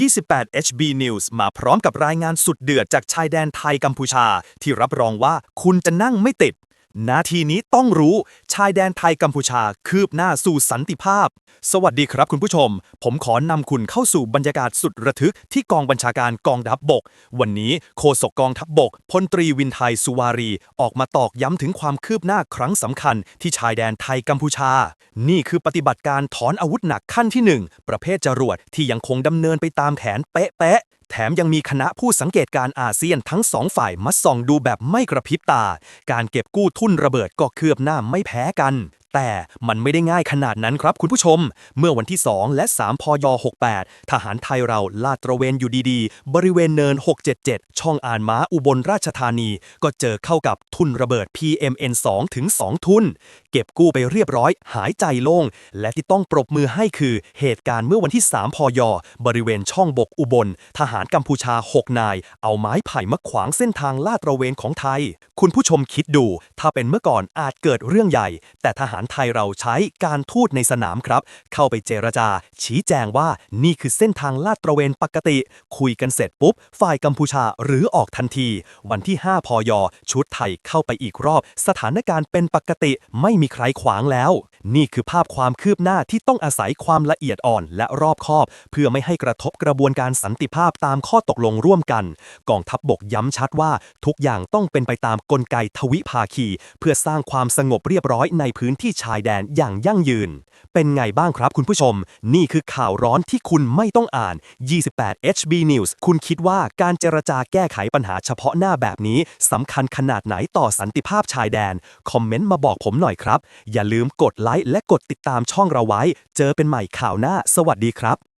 28 HB News มาพร้อมกับรายงานสุดเดือดจากชายแดนไทยกัมพูชา ที่รับรองว่าคุณจะนั่งไม่ติด นาทีนี้ต้องรู้ชายแดนไทยกัมพูชาคืบหน้าสู่สันติภาพ สวัสดีครับคุณผู้ชม ผมขอนำคุณเข้าสู่บรรยากาศสุดระทึกที่กองบัญชาการกองทัพบบก วันนี้โฆษกกองทัพบบกพลตรีวินไทยสุวารี ออกมาตอกย้ำถึงความคืบหน้าครั้งสำคัญที่ชายแดนไทยกัมพูชา นี่คือปฏิบัติการถอนอาวุธหนักขั้นที่หนึ่งประเภทจรวดที่ยังคงดำเนินไปตามแผนเป๊ะ แถมยังมีคณะผู้สังเกตการอาเซียนทั้งสองฝ่ายมาส่องดูแบบไม่กระพริบตา การเก็บกู้ทุ่นระเบิดก็คืบหน้าไม่แพ้กัน แต่มันไม่ได้ง่ายขนาดนั้นครับคุณผู้ชม เมื่อวันที่ 2 และ 3 พย 68 ทหารไทยเราลาดตระเวนอยู่ดีๆ บริเวณเนิน 677 ช่องอ่านม้าอุบลราชธานี ก็เจอเข้ากับทุนระเบิด PMN2 ถึง 2 ทุน เก็บกู้ไปเรียบร้อย หายใจโล่ง และที่ต้องปรบมือให้คือเหตุการณ์เมื่อวันที่ 3 พย บริเวณช่องบกอุบล ทหารกัมพูชา 6 นาย เอาไม้ไผ่มาขวางเส้นทางลาดตระเวนของไทย คุณผู้ชมคิดดู ถ้าเป็นเมื่อก่อนอาจเกิดเรื่องใหญ่ แต่ทหารไทยเราใช้การทูตในสนามครับ เข้าไปเจรจา ชี้แจงว่านี่คือเส้นทางลาดตระเวนปกติ คุยกันเสร็จปุ๊บ ฝ่ายกัมพูชาหรือออกทันที วันที่ 5พยชุดไทยเข้าไปอีกรอบ สถานการณ์เป็นปกติไม่มีใครขวางแล้ว นี่คือภาพความคืบหน้าที่ต้องอาศัยความละเอียดอ่อนและรอบคอบ เพื่อไม่ให้กระทบกระบวนการสันติภาพตามข้อตกลงร่วมกัน กองทัพบบกย้ำชัดว่าทุกอย่างต้องเป็นไปตามกลไกทวิภาคี เพื่อสร้างความสงบเรียบร้อยในพื้นที่ชายแดนอย่างยั่งยืน เป็นไงบ้างครับคุณผู้ชม นี่คือข่าวร้อนที่คุณไม่ต้องอ่าน 28 HB News คุณคิดว่าการเจรจาแก้ไขปัญหาเฉพาะหน้าแบบนี้สำคัญขนาดไหนต่อสันติภาพชายแดน คอมเมนต์มาบอกผมหน่อยครับ อย่าลืมกดไลค์และกดติดตามช่องเราไว้ เจอเป็นใหม่ข่าวหน้า สวัสดีครับ